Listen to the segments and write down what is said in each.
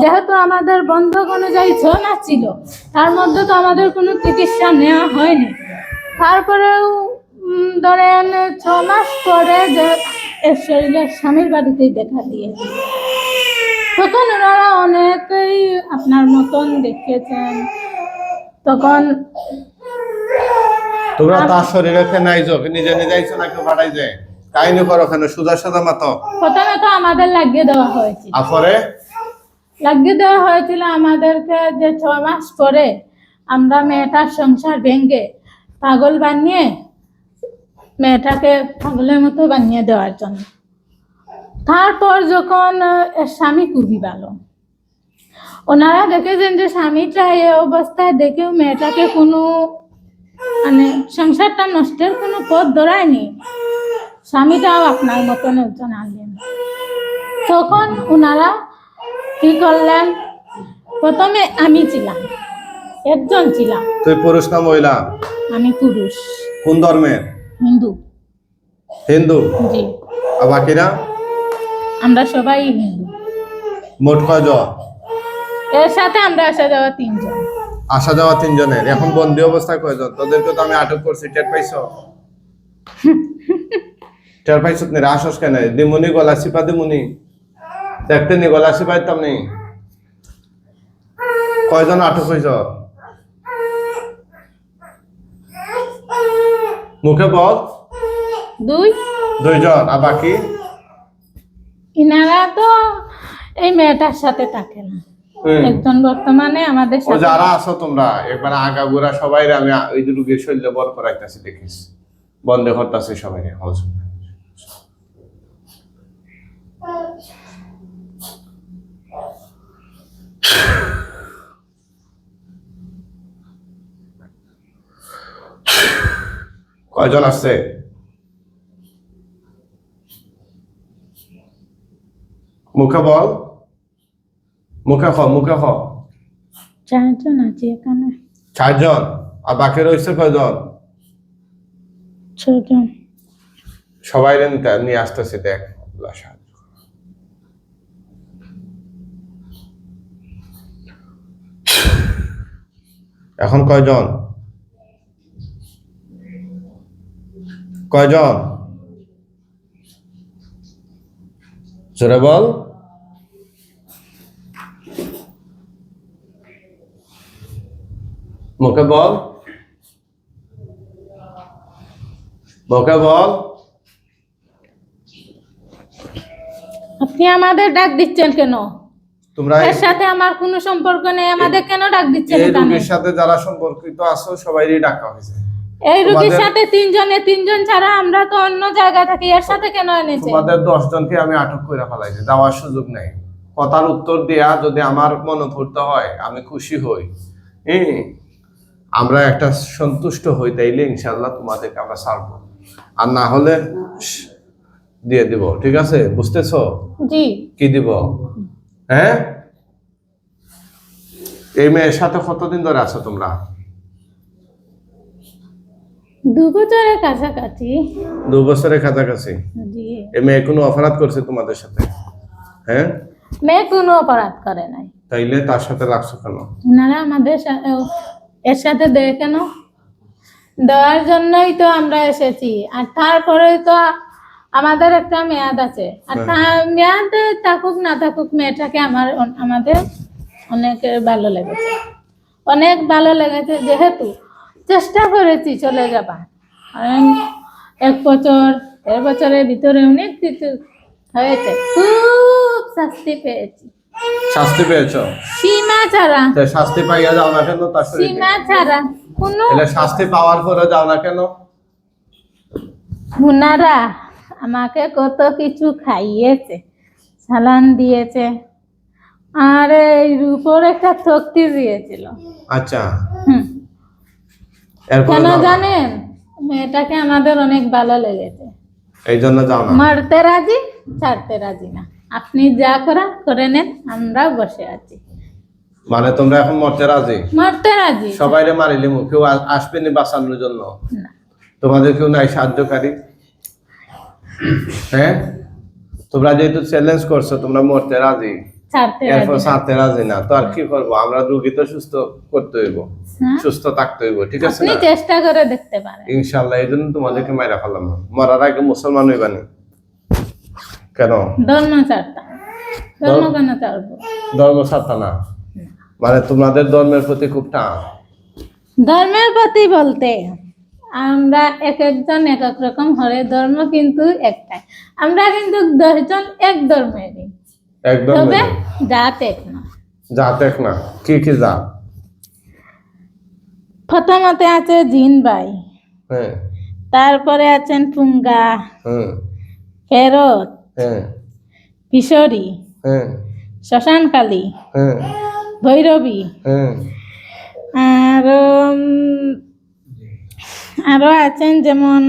যেহেতু আমাদের বন্ধক অনুযায়ী ছ ছিল তার মধ্যে তো আমাদের কোনো চিকিৎসা নেওয়া হয়নি। তারপরেও ধরেন ছ মাস পরে শরীরের স্বামীর বাড়িতেই দেখা দিয়েছে তখন ওনারা অনেকেই আপনার মতন দেখিয়েছেন তখন তোমরা তার শরীরে কেন আইছো নিজে নিজে আইছো না কেউ পাঠাই যায়? কাহিনী করো কেন? সুজা সাদা মাতো। প্রথমে তো আমাদের লাগিয়ে দেওয়া হয়েছিল আফরে লাগিয়ে দেওয়া হয়েছিল আমাদেরকে যে ছ মাস পরে আমরা মেয়েটার সংসার ভেঙে পাগল বানিয়ে মেয়েটাকে পাগলের মতো বানিয়ে দেওয়ার জন্য। তারপর যখন স্বামী খুবই ভালো। ওনারা দেখেছেন যে স্বামীটা এই অবস্থায় দেখেও মেয়েটাকে কোনো মানে সংসারটা নষ্টের কোনো পথ ধরায়নি। স্বামীটাও আপনার মতন একজন আনলেন তখন ওনারা কি করলেন প্রথমে আমি ছিলাম। একজন ছিলাম। তুই পুরুষ না মহিলা? আমি পুরুষ। কোন ধর্মের হিন্দু। হিন্দু? জি। আর বাকিরা? আমরা সবাই হিন্দু। মোট কয়জন? এর সাথে আমরা আসা যাওয়া তিনজন। আসা যাওয়া তিনজনের। এখন বন্দি অবস্থা কয়জন? তোদেরকে তো আমি আটক করছি টের পাইছো? টের পাইছো নি আসস কেন? দিমুনি গলা চিপা দিমুনি? দেখতে নি গলা চিপাইতাম নি। কয়জন আটক হয়েছ মুখে বল। দুই। দুইজন আর বাকি? ইনারা তো এই মেয়েটার সাথে থাকে না। একজন বর্তমানে আমাদের সাথে যারা আছো তোমরা একবার আগাগোড়া সবাই আমি ওই রুগীর শরীরে বর করাইতেছি দেখিস। বন্ধ করতেছে সবাই কয়জন আছে? মুখে বল। মুখে খ মুখে খ চারজন আছে এখানে। চারজন। আর বাকি রয়েছে কয়জন? ছজন। সবাই নিয়ে আসতেছে দেখ। এখন কয়জন? কয়জন? জোরে বল। মুখে বল। মুখে বল। আপনি আমাদের ডাক দিচ্ছেন কেন? তোমরা এর সাথে আমার কোনো সম্পর্ক নেই আমাদের কেন ডাক দিচ্ছেন এই রোগীর সাথে যারা সম্পর্কিত আছো সবাইরই ডাকা হয়েছে। এই রোগীর সাথে তিনজনে তিনজন ছাড়া আমরা তো অন্য থাকি। এর সাথে কেন এনেছে? তোমাদের দশ জনকে আমি আটক করে ফেলাইছি যাওয়ার সুযোগ নেই। কথার উত্তর দেয়া যদি আমার মনোভূত হয় আমি খুশি হই। আমরা একটা সন্তুষ্ট হই তাইলে ইনশাল্লাহ তোমাদেরকে আমরা ছাড়বো। আর না হলে দিয়ে দিব ঠিক আছে? বুঝতেছো? জি। কি দিব? হ্যাঁ? এই মেয়ের সাথে কতদিন ধরে আছো তোমরা? দু বছরের কাছাকাছি। দু বছরের কাছাকাছি? জি। মেয়ে কোনো অপরাধ করছে তোমাদের সাথে? হ্যাঁ? মেয়ে কোনো অপরাধ করে নাই। তাইলে তার সাথে লাগছো কেন? ওনারা আমাদের সা- ও- এর সাথে দেয় কেন? দেওয়ার জন্যই তো আমরা এসেছি। আর তারপরে তো আমাদের একটা মেয়াদ আছে। আর তা মেয়াদ থাকুক না থাকুক মেয়েটাকে আমার আমাদের অনেক ভালো লেগেছে। অনেক ভালো লেগেছে যেহেতু চেষ্টা করেছি চলে যাবার। এক বছর দেড় বছরের ভিতরে অনেক কিছু হয়েছে। খুব শাস্তি পেয়েছি। শাস্তি পেয়েছ? সীমা ছাড়া। শাস্তি পাইয়া যাও না কেন তার সীমা ছাড়া কোনো শাস্তি পাওয়ার পরে যাও না কেন? মুনারা আমাকে কত কিছু খাইয়েছে সালান দিয়েছে আর এই রূপর একটা শক্তি দিয়েছিল। আচ্ছা। হুম। কেন জানেন? মেয়েটাকে আমাদের অনেক ভালো লেগেছে। এই জন্য যাও না। মারতে রাজি ছাড়তে রাজি না। আপনি যা করা করে নেন আমরা বসে আছি। মানে তোমরা এখন মরতে রাজি? মারতে রাজি। সবাইরে মারিলে কেউ আসবে নি বাঁচানোর জন্য? তোমাদের কেউ নাই সাহায্যকারী? হ্যাঁ? তোমরা যেহেতু চ্যালেঞ্জ করছ তোমরা মরতে রাজি? এরপর। সাথে রাজি না। তো আর কি করব? আমরা রুগী তো সুস্থ করতে হইব। হ্যাঁ? সুস্থ থাকতে হইব ঠিক আছে আপনি চেষ্টা করে দেখতে পারেন। ইনশাল্লাহ এই জন্য তোমাদেরকে মাইরা ফেলাম। না মরার আগে মুসলমান হইবানি কেন? ধর্ম ছাড়তাম ধর্ম কেন ছাড়বো? ধর্ম ছাড়তা না? মানে তোমাদের ধর্মের প্রতি খুব টান। ধর্মের প্রতি বলতে আমরা এক একজন এক এক রকম হলে ধর্ম কিন্তু একটাই। আমরা কিন্তু দশজন এক ধর্মেরই। একদম তবে জাত এক না। জাত এক না। কি কি জাত প্রথমতে আছে জিন ভাই হ্যাঁ। তারপরে আছেন পুঙ্গা। হ্যাঁ। ফেরত হ্যাঁ। কিশোরী। হ্যাঁ। শ্মশানকালী হ্যাঁ। ভৈরবী। হ্যাঁ। আর আরও আছেন যেমন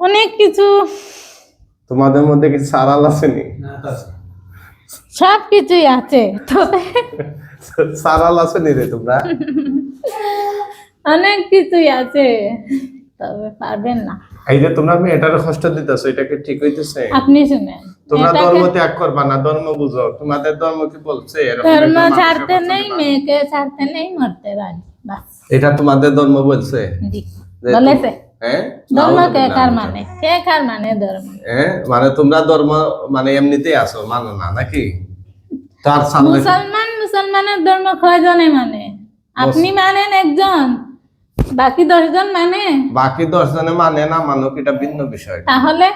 অনেক কিছু তোমাদের মধ্যে কি সারাল আসেনি সব কিছুই আছে। তবে সারাল আসেনি রে তোমরা? অনেক কিছুই আছে তবে পারবেন না। এই যে তোমরা মেয়েটার কষ্ট দিতেছো এটা কি ঠিক হইতেছে? আপনি শুনেন। তোমরা ধর্ম ত্যাগ করবা না ধর্ম বুঝো। তোমাদের ধর্ম কি বলছে? ধর্ম ছাড়তে নেই মেয়েকে ছাড়তে নেই মরতে রাজি এটা তোমাদের ধর্ম বলছে? জি। বলেছে। হ্যাঁ? মানে? মানে হ্যাঁ মানে তোমরা ধর্ম মানে এমনিতেই আছো মানো না নাকি? তার মুসলমান মুসলমানের ধর্ম কয়জনে মানে? আপনি মানেন একজন বাকি দশজন মানে? বাকি দশ জনে মানে না মানুক এটা ভিন্ন বিষয়। তাহলে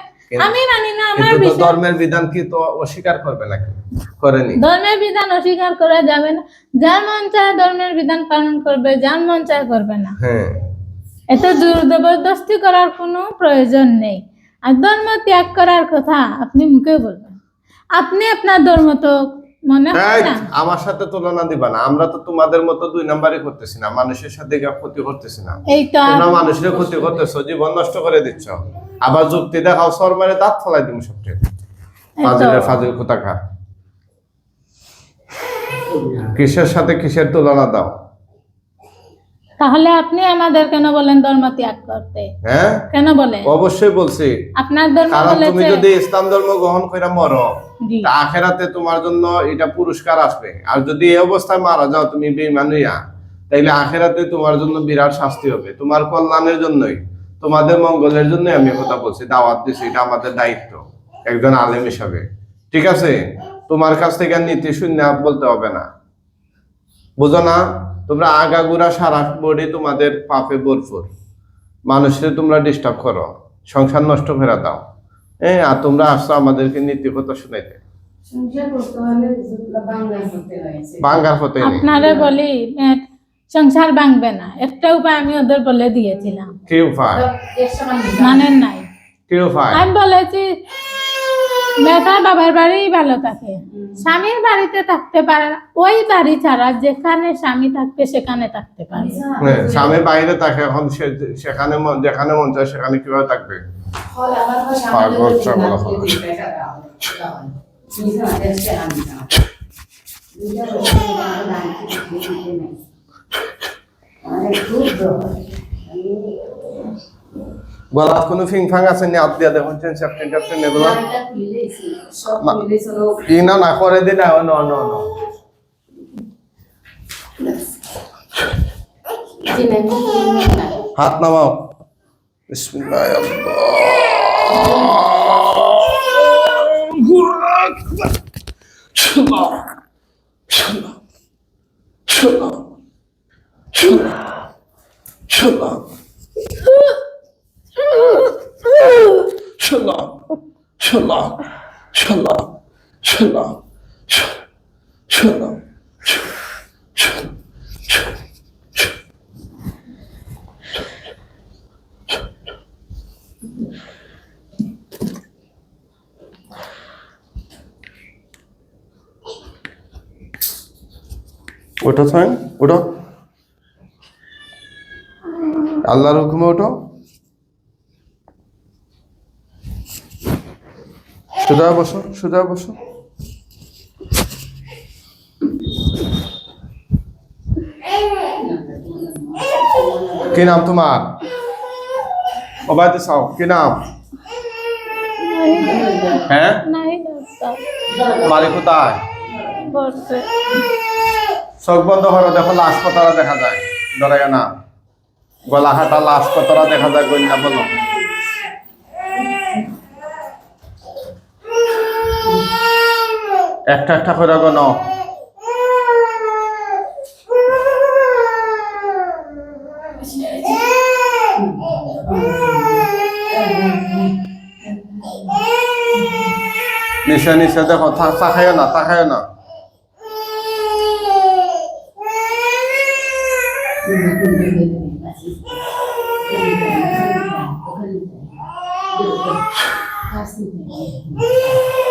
আমি মানি না আমার ধর্মের বিধান কি তো অস্বীকার করবে নাকি? করেনি। ধর্মের বিধান অস্বীকার করা যাবে না। যার মন চায় ধর্মের বিধান পালন করবে যার মন চায় করবে না। হ্যাঁ। এত জোর জবরদস্তি করার কোনো প্রয়োজন নেই। আর ধর্ম ত্যাগ করার কথা আপনি মুখে বলবেন। আপনি আপনার ধর্ম তো মনে হয় না। আমার সাথে তুলনা দিবা না। আমরা তো তোমাদের মতো দুই নাম্বারই করতেছি না। মানুষের সাথে ক্ষতি করতেছি না। এই তো তোমরা মানুষের ক্ষতি করতেছো জীবন নষ্ট করে দিচ্ছ। আবার যুক্তি দেখাও সর মারে দাঁত ফলাই দিম সবটে। ফাজিলের ফাজিল কোথাকার? কিসের সাথে কিসের তুলনা দাও? তাহলে আপনি আমাদের কেন বলেন ধর্ম ত্যাগ করতে? হ্যাঁ? কেন বলেন? অবশ্যই বলছি। আপনার ধর্ম কারণ তুমি যদি ইসলাম ধর্ম গ্রহণ করে মরো আখেরাতে তোমার জন্য এটা পুরস্কার আসবে। আর যদি এই অবস্থায় মারা যাও তুমি বেঈমান হইয়া তাইলে আখেরাতে তোমার জন্য বিরাট শাস্তি হবে। তোমার কল্যাণের জন্যই তোমাদের মঙ্গলের জন্যই আমি কথা বলছি দাওয়াত দিছি এটা আমাদের দায়িত্ব একজন আলেম হিসাবে। ঠিক আছে? তোমার কাছ থেকে নীতি শূন্য বলতে হবে না। বুঝো না? তোমরা আগাগুড়া সারা বডি তোমাদের পাপে ভরপুর। মানুষের তোমরা ডিস্টার্ব করো। সংসার নষ্ট ফেরা দাও। হ্যাঁ আর তোমরা আসছো আমাদেরকে নীতি কথা শুনাইতে। বাঙ্গার হতে আপনারে বলি সংসার ভাঙবে না। একটা উপায় আমি ওদের বলে দিয়েছিলাম। কি উপায়? একশো মানেন নাই। কি উপায়? আমি বলেছি বেটার বাবার বাড়ি ভালো থাকে। স্বামীর বাড়িতে থাকতে পারে না। ওই বাড়ি ছাড়া যেখানে স্বামী থাকবে সেখানে থাকতে পারে। স্বামীর স্বামী বাইরে থাকে এখন সে- সেখানে মন- যেখানে মন চায় সেখানে কীভাবে থাকবে? খুব গলাত কোনো ফিং ফাং আছে নি? আপ দিয়া দেখুন এগুলো। গানটা খুলেছি, সব মা- ই না না করে দিলে ন ন ন। যে নাকি কিনবে না। হাত নামাও বিসমিল্লাহ আল্লাহ ওঠো সাইন ওঠো। আল্লাহর হুকুমে ওঠো। সোজা, বসো সোজা, বসো। কি নাম তোমার? ওবায়দে সাও কি নাম? হ্যাঁ? বাড়ি কোথায় চোখ বন্ধ করো, দেখো, লাশ কতরা দেখা যায়। ধরে না। গলা হাঁটা লাশ কতরা দেখা যায় গন্যা বলো। একটা একটা করে গণ নিচে নিচে দেখো তাকাইও না তাকাইও না। দেখা যায়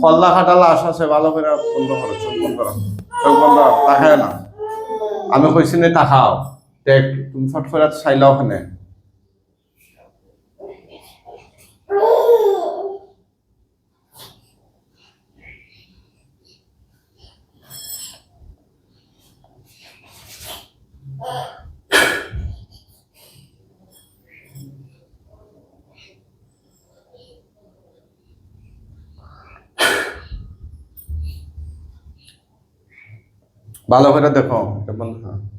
খল্লা খাটালা আশা আছে, ভালো করে বন্ধ করো চোখ বন্ধ করো চোখ বন্ধ না। আমি কইছি নে তাকাও দেখ, তুমি ফট করে চাইলাও ওখানে ভালো করে দেখো কেমন? করো